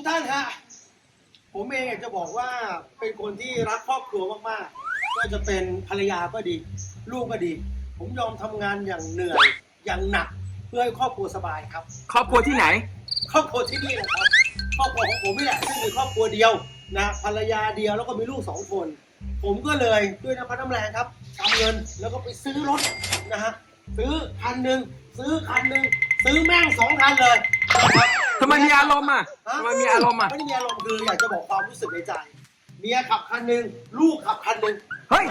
ทุกท่านฮะผมเองอยากจะบอกว่าเป็นคนที่รักครอบครัวมากๆ ก็จะเป็นภรรยาก็ดี ลูกก็ดี ผมยอมทำงานอย่างเหนื่อยอย่างหนัก เพื่อให้ครอบครัวสบายครับ ครอบครัวที่ไหน ครอบครัวที่นี่นะครับครอบครัวของผมนี่แหละซึ่งมีครอบครัวเดียวนะภรรยาเดียวแล้วก็มีลูกสองคน ผมก็เลยด้วยน้ำพัดน้ำแรงครับทำเงินแล้วก็ไปซื้อรถนะฮะซื้อคันหนึ่งซื้อคันหนึ่งซื้อแม่งสองคันเลยนะครับ ทำไมมีอารมณ์อะทำไมมีอารมณ์อะ ไม่ได้มีอารมณ์คืออยากจะบอกความรู้สึกในใจ เมียขับคันหนึ่งลูกขับคันหนึ่งเฮ้ย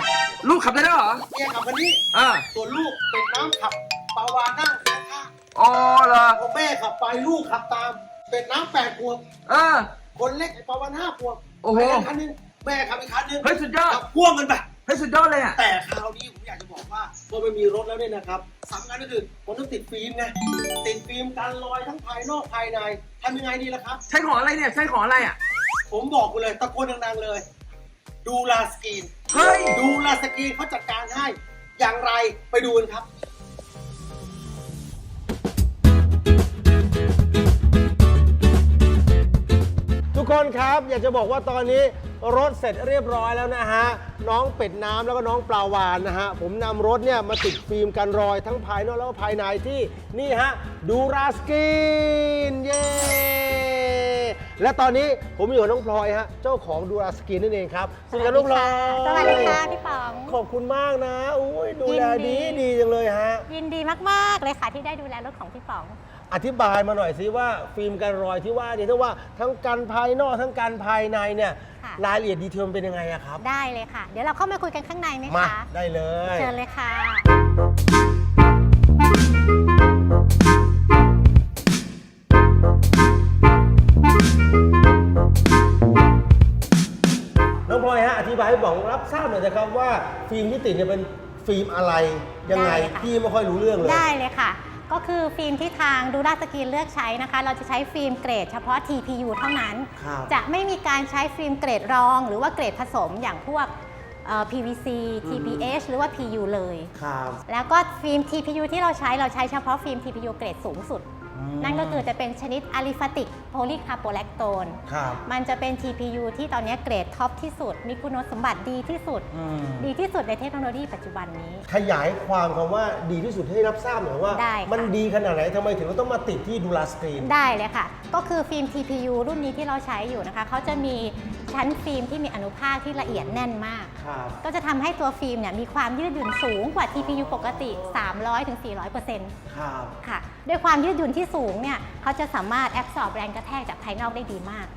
ลูกขับได้แล้วเหรอเมียขับคันนี้เออส่วนลูกเป็นน้ำขับปาวานั่งข้างอ๋อเหรอ ๆพอแม่ขับไปลูกขับตาม เป็นน้ำแปดขวบเออ คนเล็กไอ้ปาวานห้าขวบโอ้โห ไปกันคันหนึงแม่ขับอีกคันหนึงเฮ้ยสุดยอดขับพ่วงกันไป เฮ้ยสุดยอดเลยอะ แต่คราวนี้ผมอยากจะบอกว่าพอมันมีรถแล้วเนี่ยนะครับ สำคัญก็คือผมต้องติดฟิล์มไงติดฟิล์มกันรอยทั้งภายนอกภายในทำยังไงดีล่ะครับ ใช้ของอะไรเนี่ยใช้ของอะไรอะ ผมบอกคุณเลยตะโกนดังๆเลย ดูลาสกรีนเฮ้ย ดูลาสกรีนเขาจัดการให้อย่างไรไปดูกันครับทุกคนครับอยากจะบอกว่าตอนนี้ รถเสร็จเรียบร้อยแล้วนะฮะ น้องเป็ดน้ำแล้วก็น้องปลาวานนะฮะ ผมนำรถเนี่ยมาติดฟิล์มกันรอยทั้งภายนอกแล้วก็ภายในที่นี่ฮะดูราสกินเย้ และตอนนี้ผมอยู่กับน้องพลอยฮะ เจ้าของดูราสกินนั่นเองครับสวัสดีครับน้องพลอยสวัสดีค่ะพี่ป๋อง ขอบคุณมากนะอุ้ยดูแลยิดีนดีดีจังเลยฮะ ยินดีมาก ๆ เลยค่ะที่ได้ดูแลรถของพี่ป๋อง อธิบายมาหน่อยสิว่าฟิล์มกันรอยที่ว่าเนี่ยที่ว่าทั้งกันภายนอกทั้งกันภายในเนี่ยค่ะ รายละเอียดดีเทลมันเป็นยังไงอะครับ ได้เลยค่ะ เดี๋ยวเราเข้ามาคุยกันข้างในไหมมาคะได้เลย เชิญเลยค่ะ น้องพลอยฮะอธิบายให้บอกรับทราบหน่อยนะครับว่าฟิล์มที่ติดเนี่ยเป็นฟิล์มอะไรยังไงได้ค่ะ พี่ไม่ค่อยรู้เรื่องเลย ได้เลยค่ะ ก็คือฟิล์มที่ทางดูราสกรีนเลือกใช้นะคะ เราจะใช้ฟิล์มเกรดเฉพาะ TPU เท่านั้น ครับ จะไม่มีการใช้ฟิล์มเกรดรอง หรือว่าเกรดผสมอย่างพวกเอ่อ PVC TPH หรือว่า PU เลย ครับแล้วก็ฟิล์ม TPU ที่เราใช้เราใช้เฉพาะฟิล์ม TPU เกรดสูงสุดนั่นก็คือจะเป็นชนิดอะลิฟาติกโพลีคาร์โบแลคโตน ครับมันจะเป็น TPU ที่ตอนนี้เกรดท็อปที่สุด มีคุณสมบัติดีที่สุด อืมดีที่สุดในเทคโนโลยีปัจจุบันนี้ ขยายความคำว่าดีที่สุดให้รับทราบหน่อยว่า ได้ค่ะ มันดีขนาดไหนทำไมถึงต้องมาติดที่ดูลาสกรีน ได้เลยค่ะ ก็คือฟิล์ม TPU รุ่นนี้ที่เราใช้อยู่นะคะ เขาจะมีชั้นฟิล์มที่มีอนุภาคที่ละเอียดแน่นมาก ครับ ก็จะทำให้ตัวฟิล์มเนี่ยมีความยืดหยุ่นสูงกว่า TPU ปกติ 300-400%ครับ ค่ะ ด้วยความยืดหยุ่นที่สูงเนี่ยเขาจะสามารถแอบสอบแรงกระแทกจากภายนอกได้ดีมาก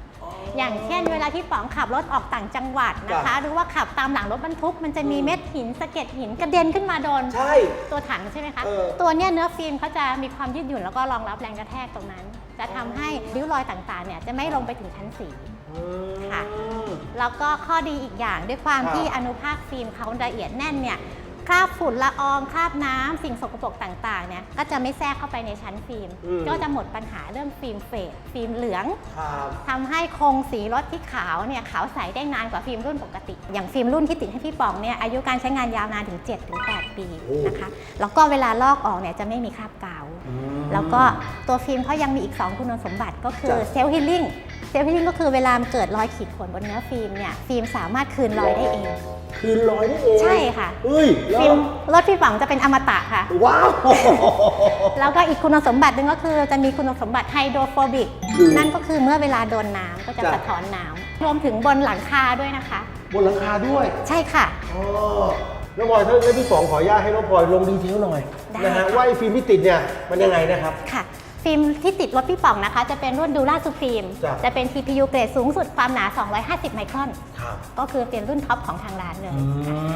อย่างเช่น เวลาที่ป๋องขับรถออกต่างจังหวัดนะครัคะบหรือว่าขับตามหลังรถบรรทุก มันจะมีเม็ดหินสะเก็ดหินกระเด็นขึ้นมาโดนใช่ตัวถังใช่ไหมคะเออ ตัวเนี้ยเนื้อฟิล์มเขาจะมีความยืดหยุ่นแล้วก็รองรับแรงกระแทกตรงนั้น จะทำให้ริ้วรอยต่างๆเนี่ยจะไม่ลงไปถึงชั้นสี อืม ค่ะ แล้วก็ข้อดีอีกอย่างด้วยความครับที่อนุภาคฟิล์มเขาละเอียดแน่นเนี่ย คราบฝุ่นละอองคราบน้ำสิ่งสกปรกต่างๆเนี่ยก็จะไม่แทรกเข้าไปในชั้นฟิล์มอืม ก็จะหมดปัญหาเรื่องฟิล์มเฟดฟิล์มเหลือง ครับทำให้คงสีรถที่ขาวเนี่ยขาวใสได้นานกว่าฟิล์มรุ่นปกติ อย่างฟิล์มรุ่นที่ติดให้พี่ป๋องเนี่ยอายุการใช้งานยาวนานถึง 7-8 ปีโอ้นะคะแล้วก็เวลาลอกออกเนี่ยจะไม่มีคราบกาวแล้วก็ตัวฟิล์มเขายังมีอีก 2 คุณสมบัติก็คือจ้ะ เซลล์ฮีลิ่ง เซลล์ฮีลิ่งก็คือเวลามันเกิดรอยขีดข่วนบนเนื้อฟิล์มเนี่ยฟิล์มสามารถคืนรอยได้เอง คืนรอยได้เองใช่ค่ะเฮ้ยแล้วฟิล์มรถพี่ป๋องจะเป็นอมตะค่ะ ว้าว แล้วก็อีกคุณสมบัติหนึ่งก็คือจะมีคุณสมบัติไฮโดรโฟบิก คือนั่นก็คือเมื่อเวลาโดนน้ำก็จะจ้ะ สะท้อนน้ำรวมถึงบนหลังคาด้วยนะคะ บนหลังคาด้วยใช่ค่ะ อ๋อน้องพลอยถ้าให้พี่ป๋องขออนุญาตให้น้องพลอยลงดีเทลหน่อยได้ นะฮะค่ะว่าไอ้ฟิล์มที่ติดเนี่ยมันยังไงนะครับ ค่ะ ฟิล์มที่ติดรถพี่ป๋องนะคะ จะเป็นรุ่นดูราซูฟิล์มจ้ะ จะเป็น TPU เกรดสูงสุดความหนา 250 ไมครอน ครับ ก็คือเป็นรุ่นท็อปของทางร้านเลย อื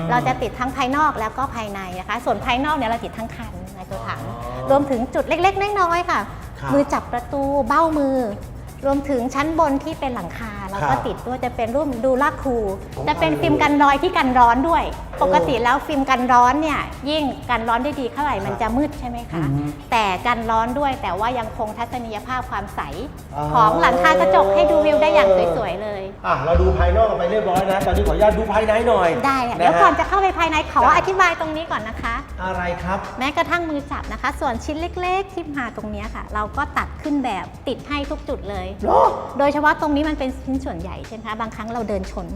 มเราจะติดทั้งภายนอกแล้วก็ภายในนะคะ ส่วนภายนอกเนี่ยเราติดทั้งคันในตัวถัง อ๋อรวมถึงจุดเล็กๆน้อยๆค่ะ ครับ มือจับประตูเบ้ามือ รวมถึงชั้นบนที่เป็นหลังคาเราครัก็บติดด้วยจะเป็นรุ่นดูลาคูของจะเป็นอะไรฟิล์มกันรอยที่กันร้อนด้วย ปกติแล้วฟิล์มกันร้อนเนี่ยยิ่งกันร้อนได้ดีเท่าไหร่มันจะมืดใช่ไหมคะ อืมแต่กันร้อนด้วยแต่ว่ายังคงทัศนียภาพความใส อ๋อ ของหลังคากระจกให้ดูวิวได้อย่างสวยๆเลย อะเราดูภายนอกกันไปเรียบร้อยนะตอนนี้ขออนุญาตดูภายในหน่อยได้อะะเดี๋ยวก่อนฮจะเข้าไปภายในขอจ้ะอธิบายตรงนี้ก่อนนะคะ อะไรครับ แม้กระทั่งมือจับนะคะ ส่วนชิ้นเล็ก ๆ ที่มาตรงเนี้ยค่ะ เราก็ตัดขึ้นแบบติดให้ทุกจุดเลย เหรอ โดยเฉพาะตรงนี้มันเป็นชิ้นส่วนใหญ่ใช่ไหมคะบางครั้งเราเดินชน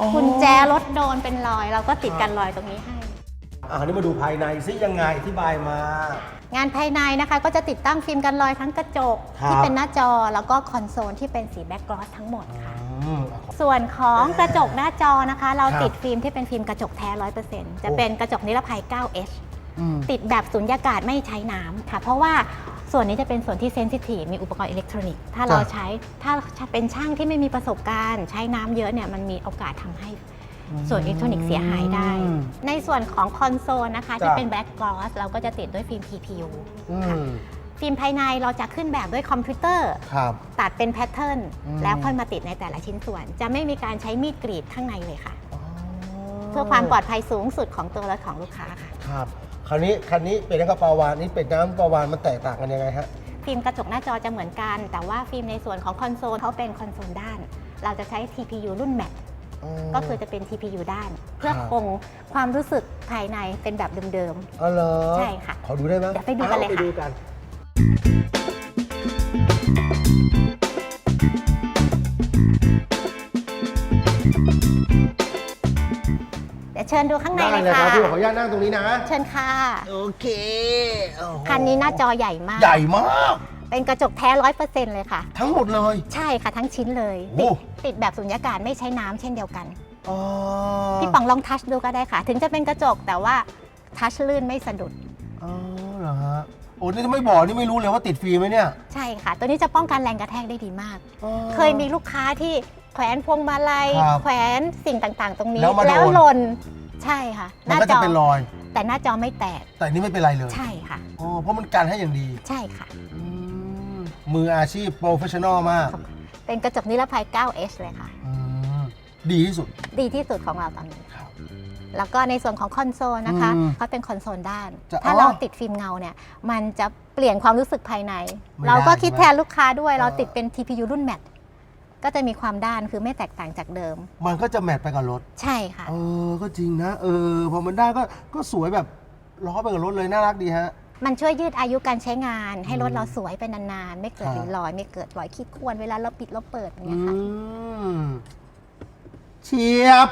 อ๋อกุญแจรถโดนเป็นรอยเราก็ติดกันรอยตรงนี้ให้อ่านี่มาดูภายในซิยังไงอธิบายมา งานภายในนะคะก็จะติดตั้งฟิล์มกันรอยทั้งกระจกครับ ที่เป็นหน้าจอแล้วก็คอนโซลที่เป็นสีแบ็กกรอสทั้งหมดค่ะ อืม ส่วนของกระจกหน้าจอนะคะ เราครับติดฟิล์มที่เป็นฟิล์มกระจกแท้100%จะเป็นกระจกนิรภัย 9H อืม ติดแบบสุญญากาศไม่ใช้น้ำค่ะ เพราะว่าส่วนนี้จะเป็นส่วนที่เซนซิทีฟมีอุปกรณ์อิเล็กทรอนิกส์ถ้าเราจ้ะใช้ถ้าเป็นช่างที่ไม่มีประสบการณ์ ใช้น้ำเยอะเนี่ยมันมีโอกาสทำให้ส่วนอิเล็กทรอนิกส์เสียหายได้อืมในส่วนของคอนโซลนะคะจ้ะที่เป็นแบ็กก o อสเราก็จะติดด้วยฟิล์ม TPU อืค่ะมฟิล์มภายในเราจะขึ้นแบบด้วยคอมพิวเตอร์ครับตัดเป็นแพทเทิร์นอืมแล้วค่อยมาติดในแต่ละชิ้นส่วน จะไม่มีการใช้มีดกรีดข้างในเลยค่ะอ๋อเพื่อความปลอดภัยสูงสุดของตัวรถของลูกค้าค่ะครับ คราวนี้คันนี้เป็นน้ำกระปาวานนี่เป็นน้ำปลาวานมันแตกต่างกันยังไงฮะ ฟิล์มกระจกหน้าจอจะเหมือนกัน แต่ว่าฟิล์มในส่วนของคอนโซลเขาเป็นคอนโซลด้าน เราจะใช้ TPU รุ่นแมทก็คือจะเป็น TPU ด้าน เพื่อครับคงความรู้สึกภายในเป็นแบบเดิมอ๋อเหรอใช่ค่ะ ขอดูได้ไหมเดี๋ยวไปดูกันเลยอาค่ะ ชิญดูข้างในได้เลยเลยคค่ะรับพี่ขออนุญาตนั่งตรงนี้นะ เชิญค่ะ โอเคโอ้โหคันนี้หน้าจอใหญ่มาก ใหญ่มาก เป็นกระจกแท้ร้อยเปอร์เซ็นต์เลยค่ะ ทั้งหมดเลย ใช่ค่ะทั้งชิ้นเลยโอ้ ติดติดแบบสุญญากาศไม่ใช้น้ำเช่นเดียวกัน อ๋อพี่ป๋องลองทัชดูก็ได้ค่ะ ถึงจะเป็นกระจกแต่ว่าทัชลื่นไม่สะดุด อ๋อเหรอฮะโอ้นี่ถ้าไม่บอกนี่ไม่รู้เลยว่าติดฟรีไหมเนี่ยใช่ค่ะ ตัวนี้จะป้องกันแรงกระแทกได้ดีมาก อ๋อ เคยมีลูกค้าที่แขวนพวงมาลัย ครับแขวนสิ่งต่างๆ ตรงนี้แล้วมาโดน หล่น ใช่ค่ะหมันน้าก็จจะอเป็นรอย แต่หน้าจอไม่แตก แต่นี่ไม่เป็นไรเลย ใช่ค่ะอ๋อเพราะมันกันให้อย่างดี ใช่ค่ะอืมมืออาชีพโปรเฟชชั่นอลมาก เป็นกระจกนิรภัย 9H เลยค่ะอืมดีที่สุด ดีที่สุดของเราตอนนี้ครับแล้วก็ในส่วนของคอนโซลนะคะอืมเขาเป็นคอนโซลด้านจะถ้าอ๋อเราติดฟิล์มเงาเนี่ยมันจะเปลี่ยนความรู้สึกภายในไม่เราก็ได้คิดใช่ไหมแทนลูกค้าด้วยเออเราติดเป็น TPU รุ่นแมท ก็จะมีความด้านคือไม่แตกต่างจากเดิม มันก็จะแมทไปกับรถ ใช่ค่ะ เออ ก็จริงนะ เออ พอมันได้ก็ ก็สวยแบบล้อไปกับรถเลยน่ารักดีฮะ มันช่วยยืดอายุการใช้งาน ให้รถอืมเราสวยไปนานๆ ไม่เกิดครับริ้วรอย ไม่เกิดรอยขีดข่วนเวลาเราปิดเราเปิดอย่างอืเงี้ยค่ะมเชียบ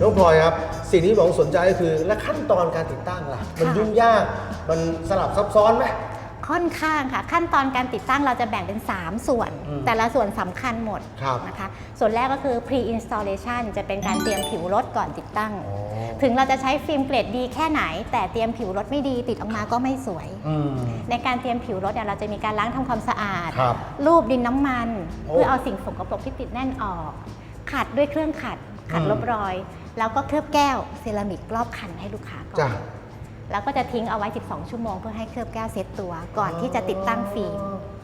น้องพลอยครับ สิ่งที่ผมสนใจก็คือ และขั้นตอนการติดตั้งล่ะ มันค่ะ ยุ่งยาก มันสลับซับซ้อนไหม ค่อนข้างค่ะ ขั้นตอนการติดตั้งเราจะแบ่งเป็น 3 ส่วน อืมแต่ละส่วนสำคัญหมดครับนะคะ ส่วนแรกก็คือ pre installation จะเป็นการเตรียมผิวรถก่อนติดตั้ง อ๋อ ถึงเราจะใช้ฟิล์มเกรดดีแค่ไหน แต่เตรียมผิวรถไม่ดีติดออกมาก็ไม่สวย อืม ในการเตรียมผิวรถเนี่ยเราจะมีการล้างทำความสะอาดครับรูปดินน้ำมัน โอ้เพื่อเอาสิ่งสกปรกที่ติดแน่นออก ขัดด้วยเครื่องขัดขัดอืมลบรอย แล้วก็เคลือบแก้วเซรามิกรอบคันให้ลูกค้าก่อจ้ะ นแล้วก็จะทิ้งเอาไว้ 12 ชั่วโมงเพื่อให้เคลือบแก้วเซ็ตตัวก่อนที่จะติดตั้งฟิล์ม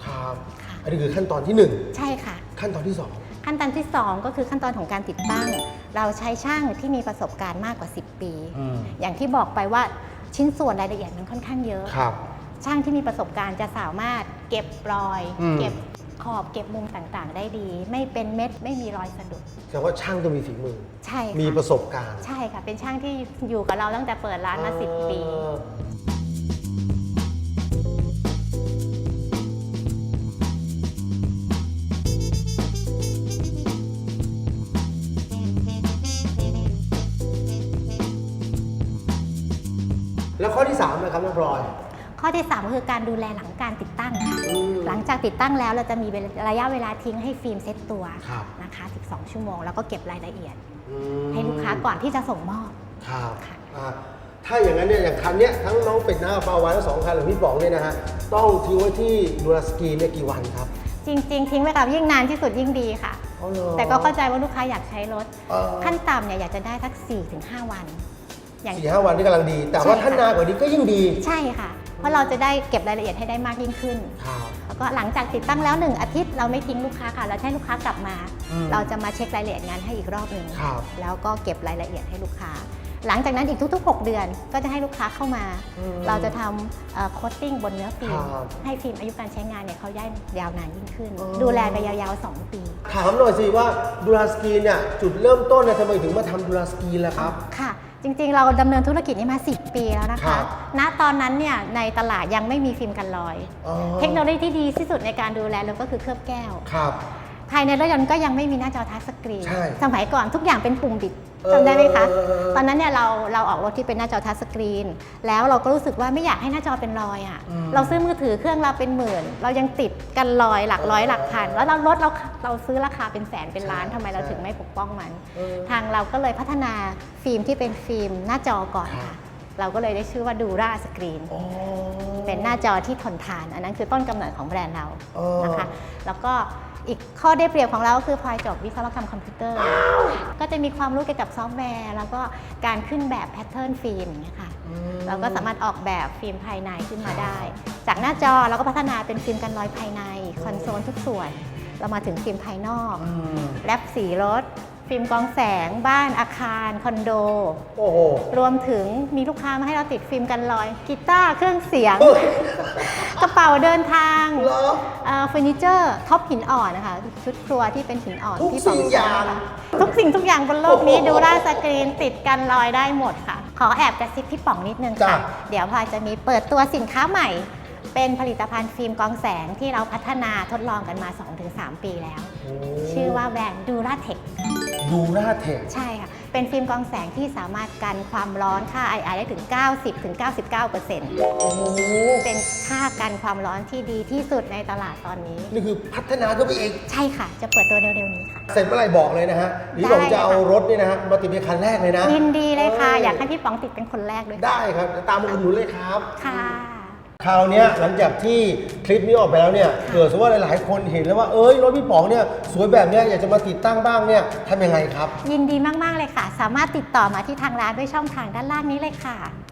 ครับ ค่ะ อันนี้คือขั้นตอนที่หนึ่งใช่ค่ะขั้นตอนที่สองขั้นตอนที่ 2 ก็คือขั้นตอนของการติดตั้ง เราใช้ช่างที่มีประสบการณ์มากกว่า 10 ปี อืม อย่างที่บอกไปว่าชิ้นส่วนรายละเอียดมันค่อนข้างเยอะ ครับ ช่างที่มีประสบการณ์จะสามารถเก็บรอย อืม เก็บ ขอบเก็บมุมต่างๆ ได้ดี ไม่เป็นเม็ดไม่มีรอยสะดุดแสดงว่าช่างต้องมีฝีมือ ใช่ค่ะมีประสบการณ์ใช่ค่ะ เป็นช่างที่อยู่กับเราตั้งแต่เปิดร้านมา 10 ปีเออแล้วข้อที่3นะครับน้องพลอย ข้อที่3คือการดูแลหลังการติดตั้งค่ะอืมหลังจากติดตั้งแล้วเราจะมีระยะเวลาทิ้งให้ฟิล์มเซ็ตตัวครับนะคะ 12 ชั่วโมง แล้วก็เก็บรายละเอียดอืมให้ลูกค้าก่อนที่จะส่งมอบครับค่ะอ่าถ้าอย่างนั้นเนี่ยอย่างคันเนี้ยทั้งน้องเป็ดหน้าปลาวานทั้งสองคันหรือพี่ป๋องเนี่ยนะฮะต้องทิ้งไว้ที่ดูลาสกรีนเนี่ยกี่วันครับ จริง ๆ ทิ้งไว้กับยิ่งนานที่สุดยิ่งดีค่ะอ๋อเหรอแต่ก็เข้าใจว่าลูกค้าอยากใช้รถเออขั้นต่ำเนี่ยอยากจะได้สัก4-5 วันอย่างสี่ห้าวันนี่กำลังดี แต่ว่าใช่ค่ะถ้านานกว่านี้ก็ยิ่งดี ใช่ค่ะเพ ราะเราจะได้เก็บรายละเอียดให้ได้มากยิ่งขึ้น ครับแล้วก็หลังจากติดตั้งแล้ว1อาทิตย์เราไม่ทิ้งลูกค้าค่ะเราให้ลูกค้ากลับมา อืม เราจะมาเช็ครายละเอียดงานให้อีกรอบหนึ่งครับ แล้วก็เก็บรายละเอียดให้ลูกค้า หลังจากนั้นอีกทุก ๆ 6 เดือนก็จะให้ลูกค้าเข้ามา อืมเราจะทำโคตติ้งบนเนื้อฟิล์มครับ ให้ฟิล์มอายุการใช้งานเนี่ยเขาได้ยาวนานยิ่งขึ้นอ๋อดูแลไปยาวๆ 2 ปี ถามหน่อยสิว่าดูราสกรีนเนี่ยจุดเริ่มต้นเนี่ยทำไมถึงมาทำดูราสกรีนล่ะครับ ค่ะ จริงๆ เราดำเนินธุรกิจนี้มา 10 ปีแล้วนะครัคะ บ ณ ตอนนั้นเนี่ยในตลาดยังไม่มีฟิล์มกันรอย อ๋อเทคโนโลยีที่ดีที่สุดในการดูแลรถก็คือเคลือบแก้ว ครับ ภายในรถยนต์ก็ยังไม่มีหน้าจอทัชสกรีน ใช่สมัยก่อนทุกอย่างเป็นปุ่มบิดเออจำได้ไหมคะ เออเออเออตอนนั้นเนี่ยเราเราออกรถที่เป็นหน้าจอทัชสกรีน แล้วเราก็รู้สึกว่าไม่อยากให้หน้าจอเป็นรอยอะ่ะ อืมเราซื้อมือถือเครื่องเราเป็นหมื่น เรายังติดกันรอยหลักร้อยหลักพัน แล้วเรารถเราเราซื้อราคาเป็นแสนเป็นล้านใช่ทำไมเราใช่ถึงไม่ปกป้องมัน เออ ทางเราก็เลยพัฒนาฟิล์มที่เป็นฟิล์มหน้าจอก่อนครัค่ะบเราก็เลยได้ชื่อว่าดูราสกรีน อ๋อ เป็นหน้าจอที่ทนทาน อันนั้นคือต้นกำเนิดของแบรนด์เราเออนะคะ แล้วก็ อีกข้อได้เปรียบของเราก็คือพลอยจบวิศวกรรมคอมพิวเตอร์ ก็จะมีความรู้เกี่ยวกับซอฟต์แวร์ แล้วก็การขึ้นแบบแพทเทิร์นฟิล์มอย่างเงี้ยค่ะอืมเราก็สามารถออกแบบฟิล์มภายในขึ้นมาได้ จากหน้าจอเราก็พัฒนาเป็นฟิล์มกันรอยภายในคอนโซลทุกส่วน เรามาถึงฟิล์มภายนอกอืมแรปสีรถ ฟิล์มกรองแสงบ้านอาคารคอนโด โอ้โห รวมถึงมีลูกค้ามาให้เราติดฟิล์มกันรอยกีตาร์เครื่องเสียงเฮ้ยกระเป๋าเดินทางเหรอเอ่อเฟอร์นิเจอร์ท็อปหินอ่อนนะคะชุดครัวที่เป็นหินอ่อนทุกที่สิ่งอย่างใช้ค่ะทุกสิ่งทุกอย่างบนโลกนี้โอ้โหดูได้สกรีนติดกันรอยได้หมดค่ะ ขอแอบกระซิบพี่ป๋องนิดนึงค่ะจ้ะเดี๋ยวพลอยจะมีเปิดตัวสินค้าใหม่ เป็นผลิตภัณฑ์ฟิล์มกรองแสงที่เราพัฒนาทดลองกันมา 2-3 ปีแล้วโอ้ชื่อว่าแบรนด์ดูราเทคดูหน้าเทคใช่ค่ะ เป็นฟิล์มกรองแสงที่สามารถกันความร้อนค่า IR ได้ถึง 90ถึง99%โอ้โหเป็นค่ากันความร้อนที่ดีที่สุดในตลาดตอนนี้ นี่คือพัฒนาขึ้นไปอีก ใช่ค่ะ จะเปิดตัวเร็วๆนี้ค่ะ เสร็จเมื่อไหร่บอกเลยนะฮะ หรือได้ผมจะเอาค่ะรถนี่นะฮะมาติดเป็นคันแรกเลยนะยินดีเลยค่ะเออออยากให้พี่ป๋องติดเป็นคนแรกด้วยค่ะได้ครับเดี๋ยวตามมาอุดหนุนเลยครับ ค่ะ คราวเนี้ยหลังจากที่คลิปนี้ออกไปแล้วเนี่ยเกิดสมมติว่าหลาย ๆ คนเห็นแล้วว่าเอ้ยรถพี่ป๋องเนี่ยสวยแบบเนี้ยอยากจะมาติดตั้งบ้างเนี่ยทำยังไงครับ ยินดีมาก ๆ เลยค่ะ สามารถติดต่อมาที่ทางร้านด้วยช่องทางด้านล่างนี้เลยค่ะ